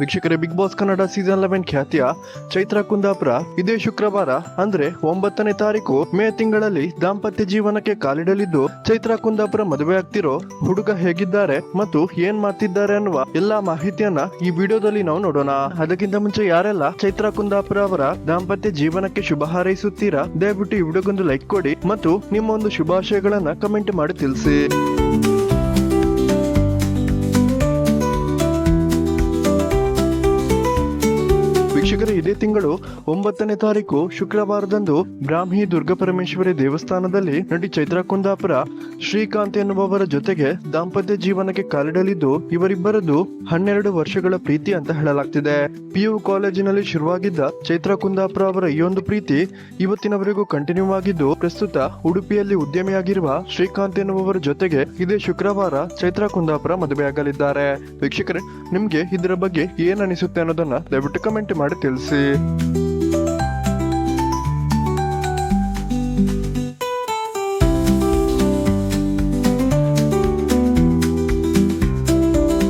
ವೀಕ್ಷಕರೇ Bigg Boss Kannada season eleven ಖ್ಯಾತಿಯ ಚೈತ್ರ ಕುಂದಾಪುರ ಇದೇ ಶುಕ್ರವಾರ, ಅಂದ್ರೆ ಒಂಬತ್ತನೇ ತಾರೀಕು ಮೇ ತಿಂಗಳಲ್ಲಿ ದಾಂಪತ್ಯ ಜೀವನಕ್ಕೆ ಕಾಲಿಡಲಿದ್ದು, ಚೈತ್ರ ಕುಂದಾಪುರ ಮದುವೆ ಆಗ್ತಿರೋ ಹುಡುಗ ಹೇಗಿದ್ದಾರೆ ಮತ್ತು ಏನ್ ಮಾಡ್ತಿದ್ದಾರೆ ಅನ್ನುವ ಎಲ್ಲಾ ಮಾಹಿತಿಯನ್ನ ಈ ವಿಡಿಯೋದಲ್ಲಿ ನಾವು ನೋಡೋಣ. ಅದಕ್ಕಿಂತ ಮುಂಚೆ ಯಾರೆಲ್ಲ ಚೈತ್ರ ಕುಂದಾಪುರ ಅವರ ದಾಂಪತ್ಯ ಜೀವನಕ್ಕೆ ಶುಭ ಹಾರೈಸುತ್ತೀರಾ, ದಯವಿಟ್ಟು ಈ ವಿಡಿಯೋಗೊಂದು ಲೈಕ್ ಕೊಡಿ ಮತ್ತು ನಿಮ್ಮ ಒಂದು ಶುಭಾಶಯಗಳನ್ನ ಕಮೆಂಟ್ ಮಾಡಿ ತಿಳಿಸಿ. ವೀಕ್ಷಕರೇ ಇದೇ ತಿಂಗಳು ಒಂಬತ್ತನೇ ತಾರೀಕು ಶುಕ್ರವಾರದಂದು ಬ್ರಾಹ್ಮಿ ದುರ್ಗಾಪರಮೇಶ್ವರಿ ದೇವಸ್ಥಾನದಲ್ಲಿ ನಟಿ ಚೈತ್ರಾ ಕುಂದಾಪುರ ಶ್ರೀಕಾಂತ್ ಎನ್ನುವವರ ಜೊತೆಗೆ ದಾಂಪತ್ಯ ಜೀವನಕ್ಕೆ ಕಾಲಿಡಲಿದ್ದು ಇವರಿಬ್ಬರದ್ದು ಹನ್ನೆರಡು ವರ್ಷಗಳ ಪ್ರೀತಿ ಅಂತ ಹೇಳಲಾಗ್ತಿದೆ. ಪಿಯು ಕಾಲೇಜಿನಲ್ಲಿ ಶುರುವಾಗಿದ್ದ ಚೈತ್ರಾ ಕುಂದಾಪುರ ಅವರ ಈ ಒಂದು ಪ್ರೀತಿ ಇವತ್ತಿನವರೆಗೂ ಕಂಟಿನ್ಯೂ ಆಗಿದ್ದು, ಪ್ರಸ್ತುತ ಉಡುಪಿಯಲ್ಲಿ ಉದ್ಯಮಿಯಾಗಿರುವ ಶ್ರೀಕಾಂತ್ ಎನ್ನುವವರ ಜೊತೆಗೆ ಇದೇ ಶುಕ್ರವಾರ ಚೈತ್ರಾ ಕುಂದಾಪುರ ಮದುವೆಯಾಗಲಿದ್ದಾರೆ. ವೀಕ್ಷಕರೇ, ನಿಮ್ಗೆ ಇದರ ಬಗ್ಗೆ ಏನ್ ಅನಿಸುತ್ತೆ ಅನ್ನೋದನ್ನ ದಯವಿಟ್ಟು ಕಮೆಂಟ್ ಮಾಡಿ ತಿಳಿಸಿ. see.